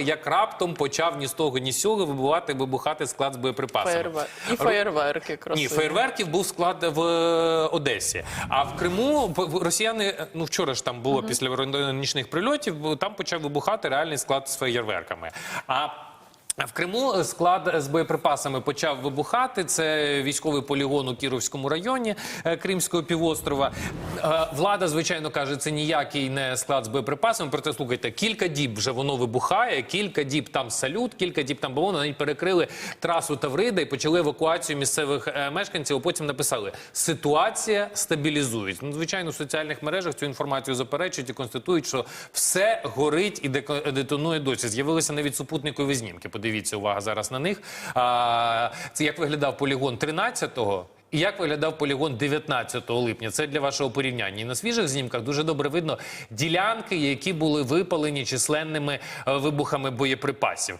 як раптом почав ні з того, ні з сього вибувати, вибухати склад з боєприпасами. Феєрвер... І феєрверки красиві. Ні, фейерверків був склад в е, Одесі. А в Криму росіяни, ну вчора ж там було після нічних прильотів, там почав вибухати реальний склад з феєрверками. А в Криму склад з боєприпасами почав вибухати. Це військовий полігон у Кіровському районі е, Кримського півострова. Е, Влада, звичайно, каже, це ніякий не склад з боєприпасами. Проте слухайте, кілька діб вже воно вибухає, кілька діб там салют, кілька діб там балони. Навіть перекрили трасу Таврида і почали евакуацію місцевих е, мешканців. А потім написали: ситуація стабілізується. Ну, звичайно, в соціальних мережах цю інформацію заперечують і констатують, що все горить і детонує досі. З'явилися навіть супутникові знімки. Подивіться, увага зараз на них. А, це як виглядав полігон 13-го. І як виглядав полігон 19 липня? Це для вашого порівняння. І на свіжих знімках дуже добре видно ділянки, які були випалені численними е, вибухами боєприпасів.